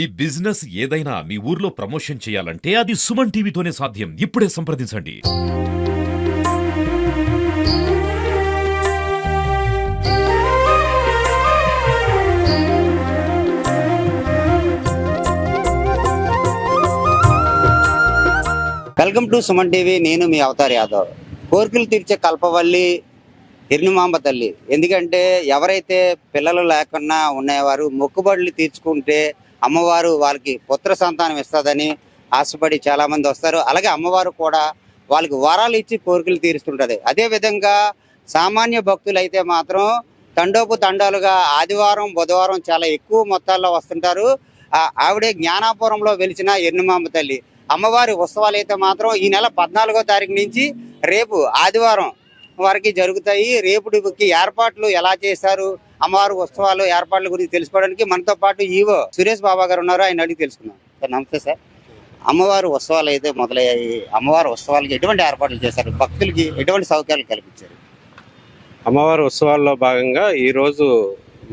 ఈ బిజినెస్ ఏదైనా మీ ఊర్లో ప్రమోషన్ చేయాలంటే అది సుమన్ టీవీతోనే సాధ్యం. ఇప్పుడే సంప్రదించండి. Welcome to Suman TV. నేను మీ అవతార్ యాదవ్. కోరికలు తీర్చే కల్పవల్లి హిరణ్యమాంబ తల్లి. ఎందుకంటే ఎవరైతే పిల్లలు లేకుండా ఉన్నవారు మొక్కుబడులు తీర్చుకుంటే అమ్మవారు వాళ్ళకి పుత్ర సంతానం ఇస్తుందని ఆశపడి చాలామంది వస్తారు. అలాగే అమ్మవారు కూడా వాళ్ళకి వరాలు ఇచ్చి కోరికలు తీరుస్తుంటుంది. అదే విధంగా సామాన్య భక్తులు అయితే మాత్రం తండోపు తండాలుగా ఆదివారం బుధవారం చాలా ఎక్కువ మొత్తాల్లో వస్తుంటారు. ఆవిడే జ్ఞానాపురంలో వెలిచిన ఎన్నుమామ తల్లి. అమ్మవారి ఉత్సవాలు అయితే మాత్రం ఈ నెల పద్నాలుగో తారీఖు నుంచి రేపు ఆదివారం వరకు జరుగుతాయి. రేపుకి ఏర్పాట్లు ఎలా చేశారు? అమ్మవారి ఉత్సవాలు ఏర్పాట్ల గురించి తెలుసుకోవడానికి మనతో పాటు ఈవో సురేష్ బాబా గారు ఉన్నారు. ఆయన అడిగి తెలుసుకున్నాం సార్ నమస్తే సార్. అమ్మవారి ఉత్సవాలు అయితే మొదలయ్యాయి. అమ్మవారి ఉత్సవాలకి ఎటువంటి ఏర్పాట్లు చేశారు? భక్తులకి ఎటువంటి సౌకర్యాలు కల్పించారు? అమ్మవారి ఉత్సవాల్లో భాగంగా ఈరోజు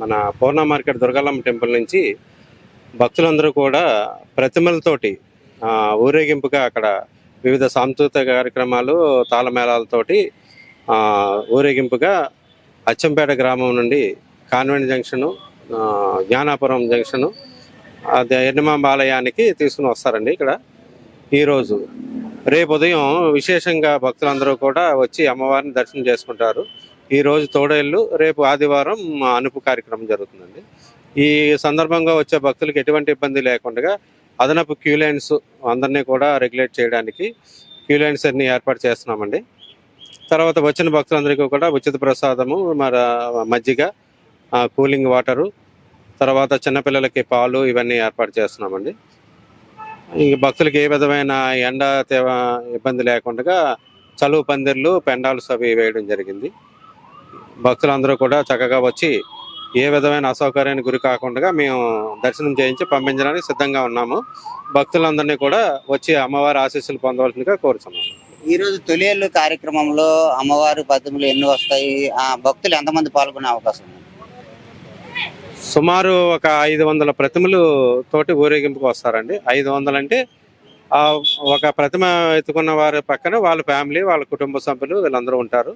మన పూర్ణ మార్కెట్ దుర్గాలమ్మ టెంపుల్ నుంచి భక్తులందరూ కూడా ప్రతిమలతోటి ఊరేగింపుగా అక్కడ వివిధ సాంస్కృతిక కార్యక్రమాలు తాళమేళాలతోటి ఊరేగింపుగా అచ్చంపేట గ్రామం నుండి కాన్వెంట్ జంక్షను జ్ఞానాపురం జంక్షను అది ఆలయానికి తీసుకుని వస్తారండి ఇక్కడ ఈరోజు రేపు ఉదయం విశేషంగా భక్తులందరూ కూడా వచ్చి అమ్మవారిని దర్శనం చేసుకుంటారు. ఈరోజు తోడేళ్ళు రేపు ఆదివారం అనుపు కార్యక్రమం జరుగుతుందండి. ఈ సందర్భంగా వచ్చే భక్తులకు ఎటువంటి ఇబ్బంది లేకుండా అదనపు క్యూ లైన్స్ అందరినీ కూడా రెగ్యులేట్ చేయడానికి క్యూ లైన్స్ అన్ని ఏర్పాటు చేస్తున్నామండి. తర్వాత వచ్చిన భక్తులందరికీ కూడా ఉచిత ప్రసాదము మరి మజ్జిగ కూలింగ్ వాటరు తర్వాత చిన్నపిల్లలకి పాలు ఇవన్నీ ఏర్పాటు చేస్తున్నామండి. ఈ భక్తులకి ఏ విధమైన ఎండ తేవ ఇబ్బంది లేకుండా చలువు పందిర్లు పెండాల్స్ అవి వేయడం జరిగింది. భక్తులందరూ కూడా చక్కగా వచ్చి ఏ విధమైన అసౌకర్యానికి గురి కాకుండా మేము దర్శనం చేయించి పంపించడానికి సిద్ధంగా ఉన్నాము. భక్తులందరినీ కూడా వచ్చి అమ్మవారి ఆశీస్సులు పొందవలసిందిగా కోరుతున్నాము ఈరోజు తొలి కార్యక్రమంలో అమ్మవారి పద్ధతులు ఎన్ని వస్తాయి? ఆ భక్తులు ఎంతమంది పాల్గొనే అవకాశం ఉంది? సుమారు ఒక ఐదు వందల ప్రతిమలు తోటి ఊరేగింపుకు వస్తారండి. ఐదు వందలు అంటే ఒక ప్రతిమ ఎత్తుకున్న వారి పక్కన వాళ్ళ ఫ్యామిలీ వాళ్ళ కుటుంబ సభ్యులు వీళ్ళందరూ ఉంటారు.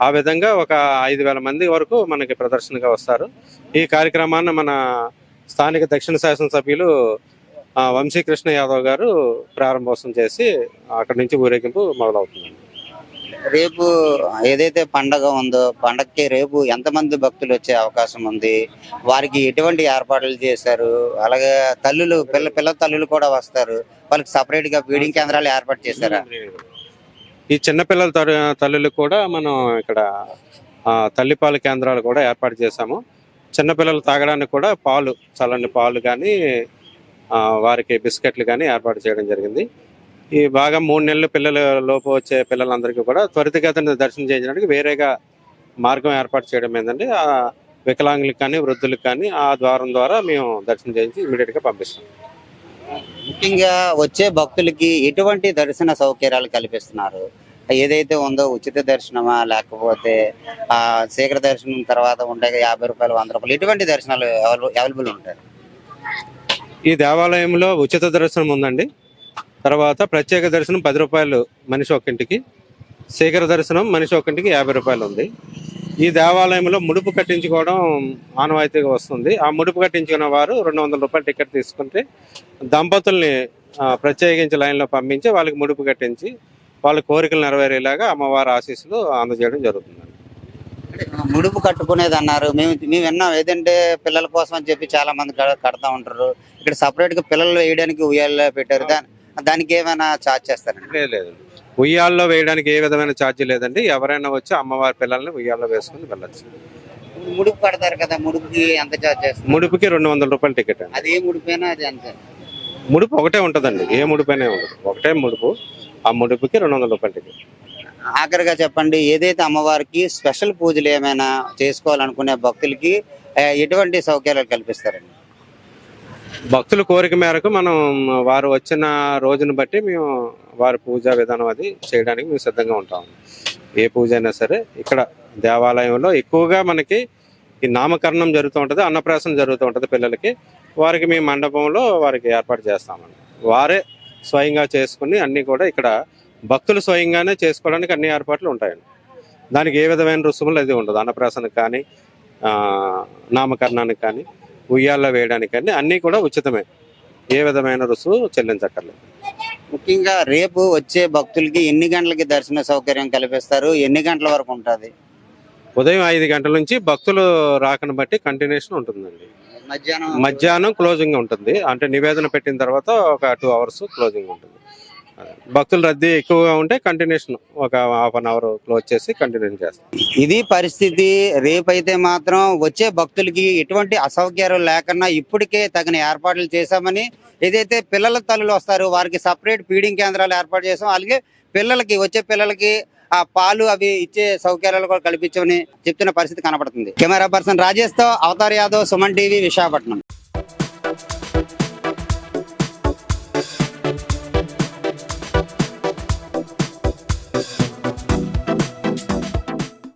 ఆ విధంగా ఒక ఐదు వేల మంది వరకు మనకి ప్రదర్శనగా వస్తారు. ఈ కార్యక్రమాన్ని మన స్థానిక దక్షిణ శాసనసభ్యులు వంశీకృష్ణ యాదవ్ గారు ప్రారంభోత్సవం చేసి అక్కడి నుంచి ఊరేగింపు మొదలవుతుంది రేపు ఏదైతే పండగ ఉందో పండగకి రేపు ఎంతమంది భక్తులు వచ్చే అవకాశం ఉంది? వారికి ఎటువంటి ఏర్పాట్లు చేశారు? అలాగే తల్లులు పిల్ల పిల్ల తల్లులు కూడా వస్తారు. వాళ్ళకి సపరేట్గా ఫీడింగ్ కేంద్రాలు ఏర్పాటు చేశారా? ఈ చిన్నపిల్లల తల్లులకు కూడా మనం ఇక్కడ తల్లిపాల కేంద్రాలు కూడా ఏర్పాటు చేశాము. చిన్నపిల్లలు తాగడానికి కూడా పాలు చల్లని పాలు కానీ వారికి బిస్కెట్లు కానీ ఏర్పాటు చేయడం జరిగింది. ఈ బాగా మూడు నెలలు పిల్లల లోపు వచ్చే పిల్లలందరికీ కూడా త్వరితగతిన దర్శనం చేయించడానికి వేరేగా మార్గం ఏర్పాటు చేయడం ఏంటంటే ఆ వికలాంగులకు కానీ వృద్ధులకు కానీ ఆ ద్వారం ద్వారా మేము దర్శనం చేయించి ఇమీడియట్గా పంపిస్తాం. ముఖ్యంగా వచ్చే భక్తులకి ఎటువంటి దర్శన సౌకర్యాలు కల్పిస్తున్నారు? ఏదైతే ఉందో ఉచిత దర్శనమా లేకపోతే ఆ శీఘ్ర దర్శనం తర్వాత ఉంటే యాభై రూపాయలు వంద రూపాయలు ఎటువంటి దర్శనాలు అవైలబుల్ ఉంటాయి? ఈ దేవాలయంలో ఉచిత దర్శనం ఉందండి. తర్వాత ప్రత్యేక దర్శనం పది రూపాయలు మనిషి ఒక్కింటికి శీఘ్ర దర్శనం మనిషి ఒక్కింటికి యాభై రూపాయలు ఉంది. ఈ దేవాలయంలో ముడుపు కట్టించుకోవడం ఆనవాయితీగా వస్తుంది. ఆ ముడుపు కట్టించుకున్న వారు రెండు వందల రూపాయల టికెట్ తీసుకుంటే దంపతుల్ని ప్రత్యేకించి లైన్లో పంపించి వాళ్ళకి ముడుపు కట్టించి వాళ్ళ కోరికలు నెరవేరేలాగా అమ్మవారి ఆశీస్సులు అందజేయడం జరుగుతుంది. ముడుపు కట్టుకునేది అన్నారు మేము మేము విన్నాం. ఏదంటే పిల్లల కోసం అని చెప్పి చాలా మంది కడ- కడతా ఉంటారు. ఇక్కడ సపరేట్గా పిల్లలు వేయడానికి ఉయ్యాల పెట్టారు. దాని దానికి ఏమైనా చార్జ్ చేస్తారండి? లేదు లేదు. ఉయ్యాల్లో వేయడానికి ఏ విధమైన ఛార్జీ లేదండి. ఎవరైనా వచ్చి అమ్మవారి పిల్లల్ని ఉయ్యాల్లో వేసుకుని వెళ్ళచ్చు. ముడుపు కడతారు కదా ముడుపుకి ఎంత చార్జ్ చేస్తారు? ముడుపుకి రెండు వందల రూపాయల టికెట్ అండి. అది ఏ ముడిపోయినా అది అంతే ముడుపు ఒకటే ఉంటుందండి. ఏ ముడిపైనే ఉండదు. ఒకటే ముడుపు ఆ ముడుపుకి రెండు వందల రూపాయల టికెట్. ఆఖరిగా చెప్పండి ఏదైతే అమ్మవారికి స్పెషల్ పూజలు ఏమైనా చేసుకోవాలనుకునే భక్తులకి ఎటువంటి సౌకర్యాలు కల్పిస్తారండి? భక్తుల కోరిక మేరకు మనం వారు వచ్చిన రోజును బట్టి మేము వారి పూజా విధానం అది చేయడానికి మేము సిద్ధంగా ఉంటాం. ఏ పూజ అయినా సరే ఇక్కడ దేవాలయంలో ఎక్కువగా మనకి ఈ నామకరణం జరుగుతూ ఉంటుంది అన్నప్రాసన జరుగుతూ ఉంటుంది పిల్లలకి. వారికి మీ మండపంలో వారికి ఏర్పాటు చేస్తామండి. వారే స్వయంగా చేసుకుని అన్నీ కూడా ఇక్కడ భక్తులు స్వయంగానే చేసుకోవడానికి అన్ని ఏర్పాట్లు ఉంటాయండి. దానికి ఏ విధమైన రుసుములు అది ఉండదు. అన్నప్రాసనకు కానీ నామకరణానికి కానీ. ఉయ్యాల్లో వేయడానికి కానీ అన్నీ కూడా ఉచితమే. ఏ విధమైన రుసుము చెల్లించక్కర్లేదు. ముఖ్యంగా రేపు వచ్చే భక్తులకి ఎన్ని గంటలకి దర్శన సౌకర్యం కల్పిస్తారు? ఎన్ని గంటల వరకు ఉంటుంది? ఉదయం ఐదు గంటల నుంచి భక్తులు రాకను బట్టి కంటిన్యూషన్ ఉంటుందండి. మధ్యాహ్నం మధ్యాహ్నం క్లోజింగ్ ఉంటుంది. అంటే నివేదన పెట్టిన తర్వాత ఒక టూ అవర్స్ క్లోజింగ్ ఉంటుంది. భక్తుల రద్దీ ఎక్కువగా ఉంటే కంటిన్యూషన్ ఒక హాఫ్ అన్ అవర్ క్లోజ్ చేసి కంటిన్యూ చేస్తాం. ఇది పరిస్థితి. రేపైతే మాత్రం వచ్చే భక్తులకి ఎటువంటి అసౌకర్యాలు లేకుండా ఇప్పటికే తగిన ఏర్పాట్లు చేశామని ఏదైతే పిల్లల తల్లులు వస్తారు వారికి సపరేట్ ఫీడింగ్ కేంద్రాలు ఏర్పాటు చేసాం అలాగే పిల్లలకి వచ్చే పిల్లలకి ఆ పాలు అవి ఇచ్చే సౌకర్యాలు కూడా కల్పించమని చెప్తున్న పరిస్థితి కనపడుతుంది. కెమెరా పర్సన్ రాజేష్తో అవతార్ యాదవ్ సుమన్ టీవీ విశాఖపట్నం.